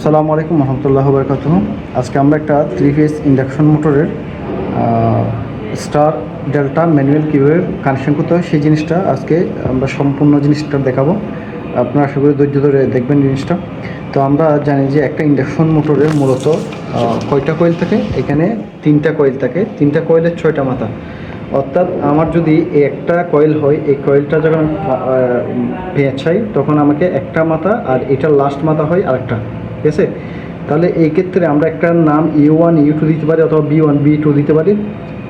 আসসালামু আলাইকুম রহমতুল্লাহ বরকাত আজকে আমরা একটা থ্রি ফেজ ইন্ডাকশন মোটরের স্টার ডেল্টা ম্যানুয়াল কীভাবে কানেকশন করতে হয় সেই জিনিসটা আজকে আমরা সম্পূর্ণ জিনিসটা দেখাবো। আপনারা আশা করি ধৈর্য ধরে দেখবেন জিনিসটা। তো আমরা জানি যে একটা ইন্ডাকশন মোটরের মূলত কয়টা কয়েল থাকে? এখানে তিনটা কয়েল থাকে। তিনটা কয়েলের ছয়টা মাথা। অর্থাৎ আমার যদি একটা কয়েল হয়, এই কয়েলটা যখন পেঁচাই তখন আমাকে একটা মাথা আর এটা লাস্ট মাথা হয় আরেকটা। ঠিক আছে? তাহলে এই ক্ষেত্রে আমরা একটা নাম ইউ ওয়ান ইউ টু দিতে পারি অথবা বি ওয়ান বি টু দিতে পারি।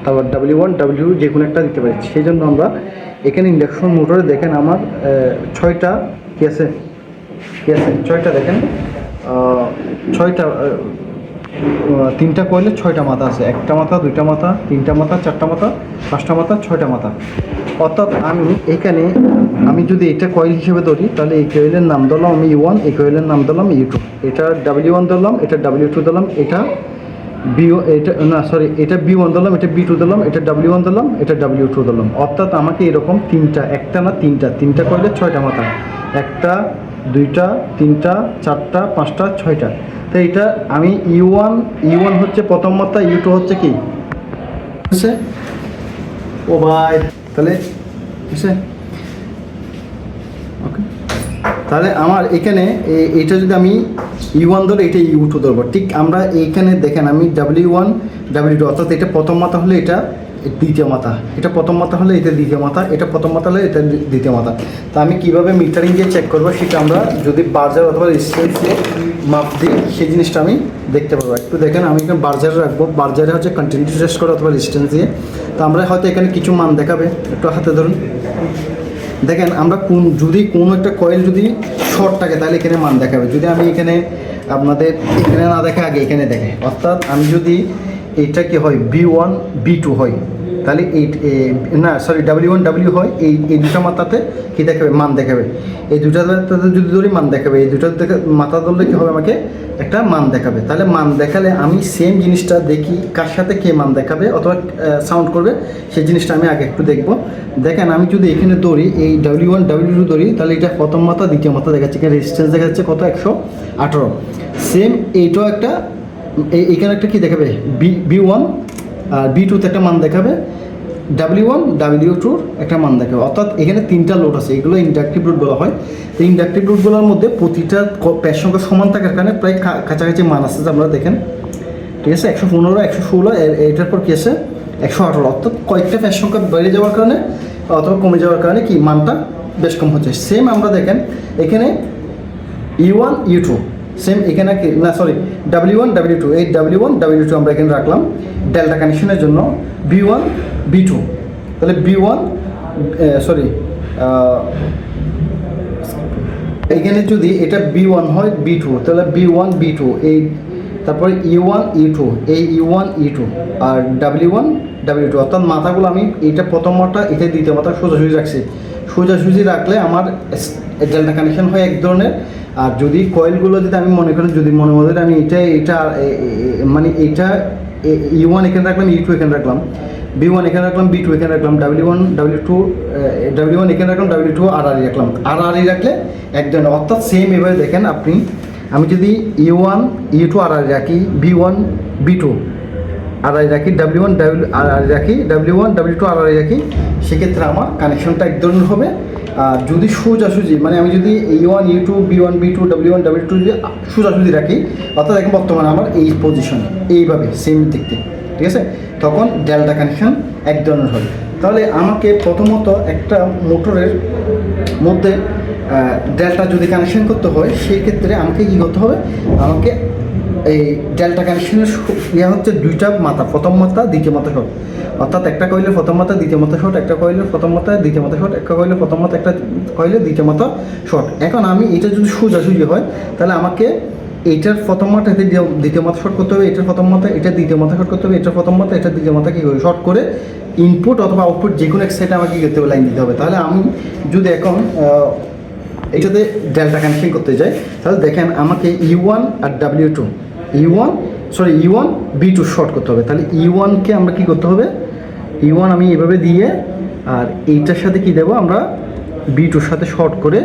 তারপর ডাব্লিউ ওয়ান ডাব্লিউ যে কোনো একটা দিতে পারি। সেই জন্য আমরা এখানে ইন্ডাকশন মোটরে দেখেন আমার ছয়টা কি আছে? আছে? ছয়টা দেখেন। ছয়টা তিনটা কয়েলে ছয়টা মাথা আছে। একটা মাথা, দুইটা মাথা, তিনটা মাথা, চারটা মাথা, পাঁচটা মাথা, ছয়টা মাথা। অর্থাৎ আমি এখানে, আমি যদি এটা কয়েল হিসেবে ধরি, তাহলে এই কয়েলের নাম ধরলাম আমি ইউ ওয়ান এই কয়েলের নাম ধরলাম ইউ টু এটা ডাব্লিউ ওয়ান ধরলাম এটা ডাব্লিউ টু ধরলাম এটা বি এটা, না সরি এটা বি ওয়ান ধরলাম এটা বি টু ধরলাম এটা ডাব্লিউ ওয়ান ধরলাম এটা ডাব্লিউ টু ধরলাম অর্থাৎ আমাকে এরকম তিনটা, একটা না তিনটা তিনটা কয়েলের ছয়টা মাথা। একটা দুইটা, তিনটা, চারটা, পাঁচটা, ছয়টা। তো এটা আমি ইউ ওয়ান ইউ ওয়ান হচ্ছে প্রথম মাত্রা ইউ টু হচ্ছে কি? বুঝছে ও ভাই, তাহলে বুঝছে ওকে তাহলে আমার এখানে এইটা যদি আমি ইউ ওয়ান ধরে এটা ইউ টু ধরবো। ঠিক আমরা এইখানে দেখেন আমি ডাব্লিউ ওয়ান ডাব্লিউ টু অর্থাৎ এটা প্রথম মাথা হলে এটা দ্বিতীয় মাথা। এটা প্রথম মাথা হলে এটা দ্বিতীয় মাথা, এটা প্রথম মাথা হলে এটা দ্বিতীয় মাথা। তা আমি কীভাবে মিটারিং দিয়ে চেক করব সেটা আমরা যদি বার্জার অথবা রেজিস্ট্যান্স দিয়ে মাপ দিই, সেই জিনিসটা আমি দেখতে পারব একটু দেখেন, আমি এখানে বার্জারে রাখব। বার্জারে হচ্ছে কন্টিনিউ টেস্ট করে অথবা রেজিস্ট্যান্স দিয়ে। তো আমরা হয়তো এখানে কিছু মান দেখাবে। একটু হাতে ধরুন। দেখেন, আমরা কোন যদি কোনো একটা কয়েল যদি শর্ট থাকে, তাহলে এখানে মান দেখাবে। যদি আমি এখানে আপনাদের এখানে না দেখে, আগে এখানে দেখে। অর্থাৎ আমি যদি এইটা কি হয়? বি ওয়ান বি টু হয়। তাহলে এই না সরি ডাব্লিউ ওয়ান ডাব্লিউ হয়। এই এই দুটা মাথাতে কী দেখাবে? মান দেখাবে। এই দুটা মাথাতে যদি ধরি, মান দেখাবে। এই দুটা দেখে, মাথা ধরলে কী হবে আমাকে? একটা মান দেখাবে। তাহলে মান দেখালে আমি সেম জিনিসটা দেখি কার সাথে কে মান দেখাবে অথবা সাউন্ড করবে। সেই জিনিসটা আমি আগে একটু দেখব। দেখেন, আমি যদি এখানে দৌড়ি এই ডাব্লিউ ওয়ান ডাব্লিউ টু দৌড়ি তাহলে এটা প্রথম মাথা, দ্বিতীয় মাথা দেখাচ্ছে। এখানে রেজিস্ট্যান্স দেখা যাচ্ছে কত? একশো আঠারো। সেম এইটাও একটা এই- একটা কি দেখাবে? বি ওয়ান আর বি টুতে একটা মান দেখাবে। ডাব্লিউ ওয়ান ডাব্লিউ টুর একটা মান দেখাবে। অর্থাৎ এখানে তিনটা লোড আছে। এগুলো ইন্ডাকটিভ লোড বলা হয়। তো ইন্ডাকটিভ লোডগুলোর মধ্যে প্রতিটা প্যার সংখ্যা সমান থাকার কারণে প্রায় কাছাকাছি মান যে আপনারা দেখেন। ঠিক আছে? একশো পনেরো, একশো ষোলো এটার পর কি আছে? একশো আঠারো। অর্থাৎ কয়েকটা প্যার সংখ্যা বেড়ে যাওয়ার কারণে অথবা কমে যাওয়ার কারণে কি? মানটা বেশ কম হচ্ছে। সেম আমরা দেখেন, এখানে U one U two same এখানে কি না sorry W one W two এই ডাব্লিউ ওয়ান ডাব্লিউ টু আমরা এখানে রাখলাম। ডেল্টা কানেকশনের জন্য বি ওয়ান বি টু তাহলে বি ওয়ান সরি এখানে যদি এটা বি ওয়ান হয় বি টু তাহলে বি ওয়ান বি টু এই তারপরে ইউ ওয়ান ই টু এই ইউ ওয়ান ই টু আর ডাব্লিউ ওয়ান ডাব্লিউ টু অর্থাৎ মাথাগুলো আমি এইটা প্রথম মাথা এটা দ্বিতীয় মাথা সোজাসুজি রাখছি। সোজাসুজি রাখলে আমার ডেল্টা কানেকশন হয় এক ধরনের। আর যদি কয়েলগুলো যদি আমি মনে করি যদি মনে মনে আমি এটা এটা মানে এটা ই ওয়ান এখানে রাখলাম ই টু এখানে রাখলাম বি ওয়ান এখানে রাখলাম বি টু এখানে রাখলাম W one W two W one এখানে রাখলাম ডাব্লিউ টু আর আর রাখলাম। আর আর রাখলে এক ধরনের, অর্থাৎ সেম এভাবে দেখেন আপনি, আমি যদি ইউ ওয়ান ইউ টু আর আর রাখি বি ওয়ান বি টু আর আই রাখি ডাব্লিউ ওয়ান ডাব্লিউ আর রাখি ডাব্লিউ ওয়ান ডাব্লিউ টু আর রাখি, সেক্ষেত্রে আমার কানেকশনটা এক ধরনের হবে। আর যদি সোজাসুজি মানে আমি যদি E one U two B one B two W one W two যদি সোজাসুজি রাখি, অর্থাৎ এখন বর্তমানে আমার এই পজিশনে এইভাবে সেম দেখতে ঠিক আছে? তখন ডেল্টা কানেকশন এক ধরনের হবে। তাহলে আমাকে প্রথমত একটা মোটরের মধ্যে ডেল্টা যদি কানেকশন করতে হয় সেই ক্ষেত্রে আমাকে কী করতে হবে? আমাকে এই ডেল্টা কানেকশনের ইয়ে হচ্ছে দুইটা মাথা, প্রথম মাথা, দ্বিতীয় মাথা শট অর্থাৎ একটা কয়েলের প্রথম মাথা, দ্বিতীয় মাথা শট একটা কয়েলের প্রথম মাথা, দ্বিতীয় মাথা শট একটা কয়েলের প্রথম মাথা, একটা কয়েলের দ্বিতীয় মাথা শট এখন আমি এটা যদি সোজাসুজি হয়, তাহলে আমাকে এটার প্রথম মাথা, দ্বিতীয়- মাথা শর্ট করতে হবে এটার প্রথম মাথা, এটা দ্বিতীয় মাথা শর্ট করতে হবে এটার প্রথম মাথা, এটা দ্বিতীয় মাথা, কী শর্ট করে ইনপুট অথবা আউটপুট যে কোনো এক সাইডে আমাকে করতে হবে? লাইন দিতে হবে। তাহলে আমি যদি এখন এটাতে ডেল্টা কানেকশন করতে যাই, তাহলে দেখেন আমাকে ইউ ওয়ান আর W two E one sorry E one B two short করতে হবে। তাহলে ই ওয়ানকে আমরা কী করতে হবে? ই ওয়ান আমি এভাবে দিয়ে, আর এইটার সাথে কি দেবো আমরা? বি টুর সাথে শর্ট করে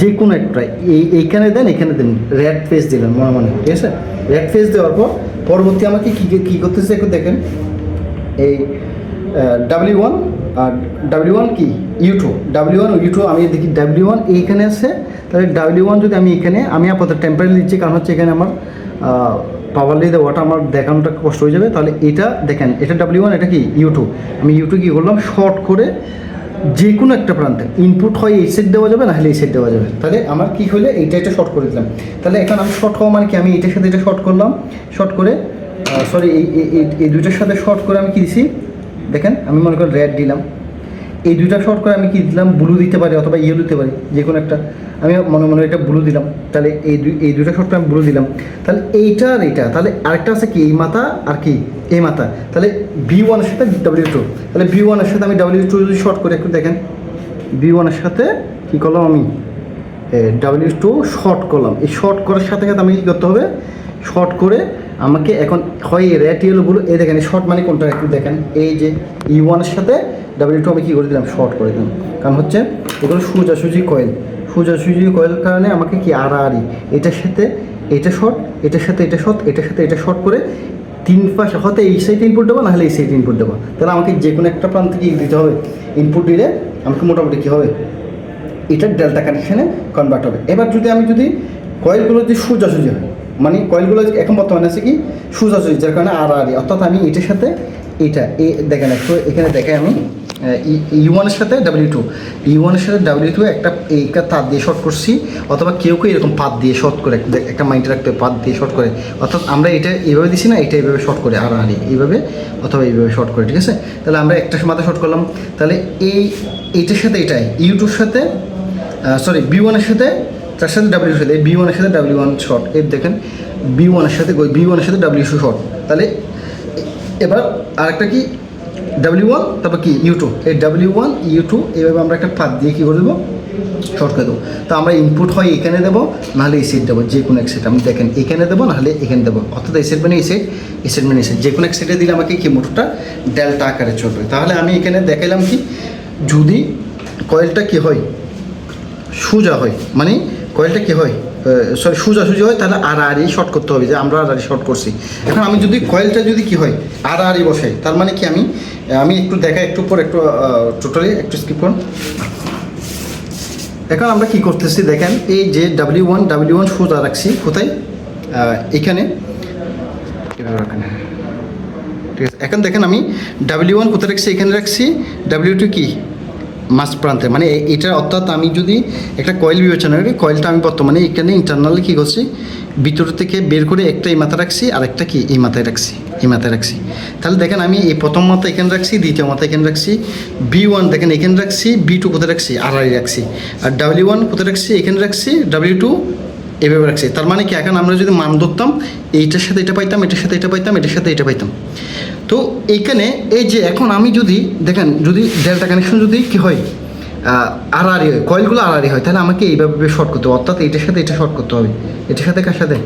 যে কোনো একটা, এই এইখানে দেন, এখানে দেন রেড ফেস দিলেন, মনে মনে, ঠিক আছে? রেড ফেস দেওয়ার পর পরবর্তী আমাকে কী কী করতেছে? একটু দেখেন, এই ডাব্লিউ ওয়ান আর ডাব্লিউ ওয়ান কি? U two W one U two আমি দেখি ডাব্লিউ ওয়ান এইখানে আছে। তাহলে ডাব্লিউ ওয়ান যদি আমি এখানে, আমি আপাতত টেম্পারি দিচ্ছি, কারণ হচ্ছে এখানে আমার পাওয়ারলি দেওয়াটা আমার দেখানোটা কষ্ট হয়ে যাবে। তাহলে এটা দেখেন, এটা ডাব্লিউ ওয়ান এটা কি? ইউটিউব আমি ইউ টু কী করলাম? শর্ট করে যে কোনো একটা প্রান্তে। ইনপুট হয় এই সেট দেওয়া যাবে, না হলে এই সেট দেওয়া যাবে। তাহলে আমার কী হলে এইটা এটা শর্ট করে দিলাম। তাহলে এখন আমি শর্ট হওয়া মানে কি? আমি এটার সাথে এটা শর্ট করলাম। শর্ট করে সরি এই এই দুইটার সাথে শর্ট করে আমি কি দিছি? দেখেন, আমি মনে করি রেড দিলাম। এই দুইটা শর্ট করে আমি কি দিলাম? ব্লু দিতে পারি অথবা ইয়েলো দিতে পারি? যে কোনো একটা। আমি মনে মনে এটা ব্লু দিলাম। তাহলে এই দুই এই দুইটা শর্ট করে আমি ব্লু দিলাম। তাহলে এইটা আর এইটা। তাহলে আরেকটা আছে কি? এই মাথা আর কি? এই মাথা। তাহলে বি ওয়ানের সাথে ডাব্লিউ টু তাহলে বি ওয়ানের সাথে আমি ডাব্লিউ টু যদি শর্ট করে, একটু দেখেন। বি ওয়ানের সাথে কী করলাম আমি? ডাব্লিউ টু শর্ট করলাম। এই শর্ট করার সাথে সাথে আমাকে কী করতে হবে? শর্ট করে আমাকে এখন হয় রেড ইয়েলোগুলো এই দেখেন শর্ট মানে কোনটা? একটু দেখেন। এই যে ই ওয়ানের সাথে ডাব্লিউ টু আমি কী করে দিলাম? শর্ট করে দিলাম। কারণ হচ্ছে এগুলো সোজাসুজি কয়েল সোজাসুজি কয়েল কারণে আমাকে কি আর আড়াআড়ি, এটার সাথে এটা শর্ট এটার সাথে এটা শর্ট এটার সাথে এটা শর্ট করে তিন পাশে, হয়তো এই সাইড ইনপুট দেবো নাহলে এই সাইড ইনপুট দেবো। তাহলে আমাকে যে কোনো একটা প্রান্ত কি দিতে হবে? ইনপুট দিলে আমাকে মোটামুটি কী হবে? এটা ডেল্টা কানেকশানে কনভার্ট হবে। এবার যদি আমি যদি কয়েলগুলো যদি সোজাসুজি হয় মানে কয়েলগুলো এখন বর্তমানে আছে কি? সোজাসুজি, যার কারণে আর আর অর্থাৎ আমি এটার সাথে এটা, এ, দেখেন, একটু এখানে দেখে আমি। ইউ ওয়ানের সাথে ডাব্লিউ টু ইউ ওয়ানের সাথে ডাব্লিউ টু একটা, এইটা তার দিয়ে শর্ট করছি, অথবা কেউ কেউ এরকম পাত দিয়ে শর্ট করে একটা মাইন্ডে রাখতে পাত দিয়ে শর্ট করে। অর্থাৎ আমরা এটা এইভাবে দিছি না, এটা এইভাবে শর্ট করে, আর আর এইভাবে, অথবা এইভাবে শর্ট করে, ঠিক আছে? তাহলে আমরা একটা মাথা শর্ট করলাম। তাহলে এই, এইটার সাথে এটাই ইউটুর সাথে সরি বি ওয়ানের সাথে, তার সাথে ডাব্লিউ সাথে বি ওয়ানের সাথে ডাব্লিউ ওয়ান শর্ট এর দেখেন বি ওয়ানের সাথে বি ওয়ানের সাথে ডাব্লিউ শর্ট তাহলে এবার আরেকটা কি? ডাব্লিউ ওয়ান তারপর কি? ইউ টু এই ডাব্লিউ ওয়ান ইউ টু এভাবে আমরা একটা পাত দিয়ে কী করে দেবো? শর্ট করে দেবো। তো আমরা ইনপুট হয় এখানে দেবো, নাহলে এই সেট দেবো। যে কোনো এক সেট আমি দেখেন, এখানে দেবো, নাহলে এখানে দেবো। অর্থাৎ এই সেট মানে এই সেট এই সেট মানে এই সেট যে কোনো এক সেটে দিলে আমাকে কি মোটরটা ডেল্টা আকারে চলবে। তাহলে আমি এখানে দেখালাম কি? যদি কয়েলটা কি হয়? সোজা হয়। মানে কয়েলটা কি হয়? সরি সোজা সুজি হয়, তাহলে আর আরই শর্ট করতে হবে, যে আমরা আর আরই শর্ট করছি। এখন আমি যদি কয়েলটা যদি কি হয় আর আরই বসাই, তার মানে কি আমি আমি একটু দেখা, একটু পর একটু টোটালি একটু স্কিপ করুন। এখন আমরা কি করতেছি, দেখেন, এই যে ডাব্লিউ ওয়ান ডাব্লিউ ওয়ান সোজা রাখছি, কোথায়? এখানে। ঠিক আছে, এখন দেখেন আমি ডাব্লিউ ওয়ান কোথায় রাখছি, এখানে রাখছি ডাব্লিউ টু কি? মাছ প্রান্তে মানে এটা অর্থাৎ আমি যদি একটা কয়েল বিবেচনা করি, কয়েলটা আমি বর্তমানে এখানে ইন্টারনালি কী করছি? ভিতর থেকে বের করে একটা এই মাথা রাখছি, আর একটা কি? এই মাথায় রাখছি, এই মাথায় রাখছি। তাহলে দেখেন আমি এই প্রথম মাথা এখানে রাখছি, দ্বিতীয় মাথা এখানে রাখছি বি ওয়ান দেখেন এখানে রাখছি বি টু কোথায় রাখছি? আর আই রাখছি। আর ডাব্লিউ ওয়ান কোথায় রাখছি? এখানে রাখছি ডাব্লিউ টু এভাবে রাখছি। তার মানে কি, এখন আমরা যদি মান ধরতাম, এইটার সাথে এটা পাইতাম, এটার সাথে এটা পাইতাম, এটার সাথে এটা পাইতাম। তো এইখানে এই যে এখন আমি যদি, দেখেন, যদি ডেল্টা কানেকশন যদি কি হয় আরই হয়, কয়েলগুলো আরই হয়, তাহলে আমাকে এইভাবে শর্ট করতে হবে। অর্থাৎ এটার সাথে এটা শর্ট করতে হবে। এটার সাথে কার সাথে?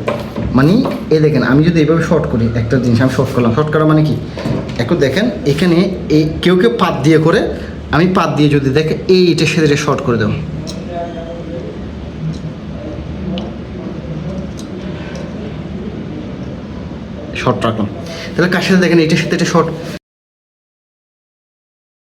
মানে এই দেখেন, আমি যদি এইভাবে শর্ট করি, একটা জিনিস আমি শর্ট করলাম। শর্ট করা মানে কি? একটু দেখেন, এখানে এই কেউ কেউ পাত দিয়ে করে, আমি পাত দিয়ে যদি দেখে, এই এটার সাথে এটা শর্ট করে দেবো। শর্ট রাখলাম। তাহলে কার সাথে দেখেন এটার সাথে এটা শর্ট